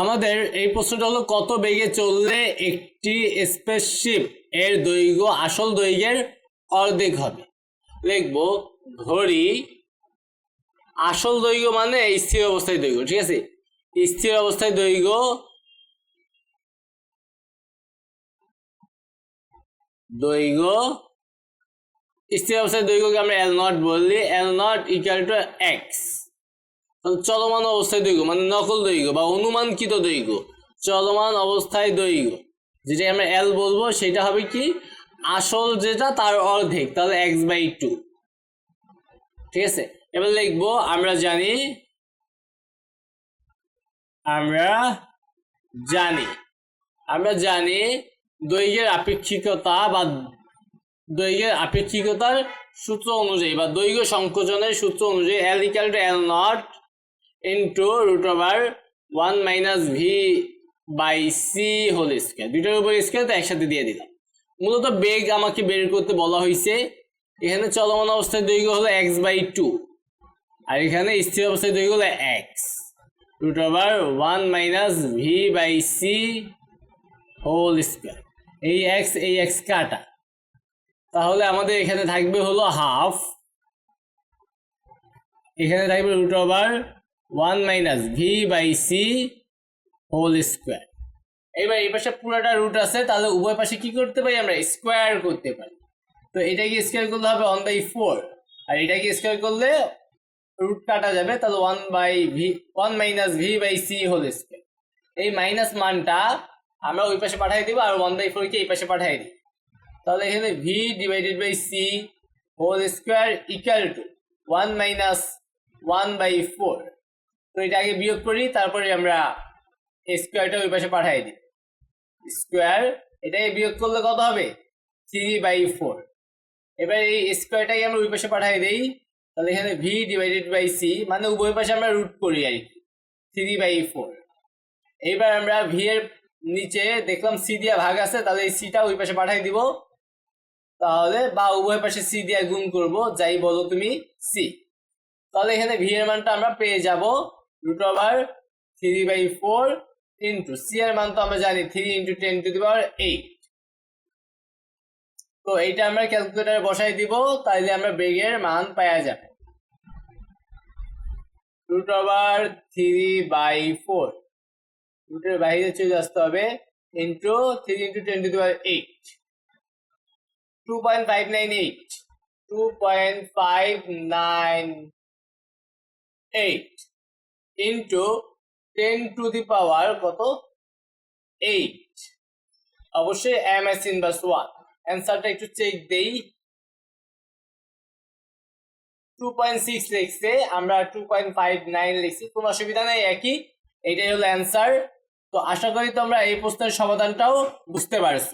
আমাদের এই প্রশ্নটা হলো, কত বেগে চললে একটি স্পেসশিপ এর দৈর্ঘ্য, আসল দৈর্ঘ্যের অর্ধেক হবে? লিখব ধরি আসল দৈর্ঘ্য মানে স্থির অবস্থায় দৈর্ঘ্য, ঠিক আছে? স্থির অবস্থায় দৈর্ঘ্য দৈর্ঘ্য, স্থির অবস্থায় দৈর্ঘ্যকে আমরা এল নট বললি L not equal to X চলমান অবস্থায় দৈর্ঘ্য মানে নকল দৈর্ঘ্য, বা অনুমানকৃত দৈর্ঘ্য, চলমান অবস্থায় দৈর্ঘ্য। যেটা আমরা এল বলব, সেটা হবে কি? আসল যেটা, তার অর্ধেক, তাহলে এক্স বাই টু ঠিক আছে? এবার লিখব, আমরা জানি আমরা জানি আমরা জানি দৈর্ঘ্যের আপেক্ষিকতা বা দৈর্ঘ্যের আপেক্ষিকতার সূত্র অনুযায়ী, বা দৈর্ঘ্য সংকোচনের সূত্র অনুযায়ী L equal to L not into root over one minus V by C whole square দুইটার উপর স্কোয়ার তো একসাথে দিয়ে দিলাম। মূলত বেগ আমাকে বের করতে বলা হয়েছে, এখানে চলমান অবস্থায় দৈর্ঘ্য হলো এক্স বাই টু আর এখানে স্থির অবস্থায় দৈর্ঘ্য হলো X root over one minus V by C whole square এই এক্স এই এক্স কাটা। তাহলে আমাদের এখানে থাকবে হলো হাফ এখানে থাকবে root over one minus V by C whole square. এবার এই পাশে পুরোটা রুট আছে, তাহলে উভয় পাশে কি করতে পারি আমরা? স্কোয়ার করতে পারি। তো এটাকে স্কোয়ার করলে হবে ওয়ান বাই ফোর আর এটাকে স্কোয়ার করলে রুট কাটা যাবে, তাহলে one by V one minus V by C whole square এই মাইনাস মানটা আমরা ওই পাশে পাঠিয়ে দিব, আর ওয়ান বাই ফোরকে এই পাশে পাঠিয়ে দিই তাহলে এখানে V divided by C whole square equal to one minus one by four তো এটা আগে বিয়োগ করি, তারপরে আমরা স্কোয়ারটা ওই পাশে পাঠিয়ে দিই। স্কোয়ার এটাকে বিয়োগ করলে কত হবে? থ্রি বাই ফোর এবার এই স্কোয়ারটাকে আমরা ওই পাশে পাঠিয়ে দিই। তাহলে এখানে ভি ডিভাইডেড বাই সি মানে উভয় পাশে আমরা রুট করি আর কি। থ্রি বাই ফোর এইবার আমরা ভি এর নিচে দেখলাম সি দিয়া ভাগ আছে, তাহলে এই সিটা ওই পাশে পাঠিয়ে দিব। তাহলে বা উভয় পাশে সি দিয়া গুণ করব, যাই বলো তুমি সি তাহলে এখানে ভি এর মানটা আমরা পেয়ে যাব root over three by four into C এর মান তো আমরা জানি three into ten to the power eight তো এইটা আমরা ক্যালকুলেটারে বসাই দিব, তাইলে আমরা বেগের মান পাওয়া যাবে। Root over three by four রুটের বাইরে চলে আসতে হবে into three into ten to the power eight two point five nine eight two point five nine eight into ten to the power কত? এইট অবশ্যই এম এস ইনভার্স ওয়ান অ্যান্সারটা একটু check দেই। টু পয়েন্ট সিক্স লিখছে, আমরা two point five nine লিখছি, কোনো অসুবিধা নেই, একই। এইটাই হলো অ্যান্সার তো আশা করি তোমরা এই প্রশ্নের সমাধানটাও বুঝতে পারছ।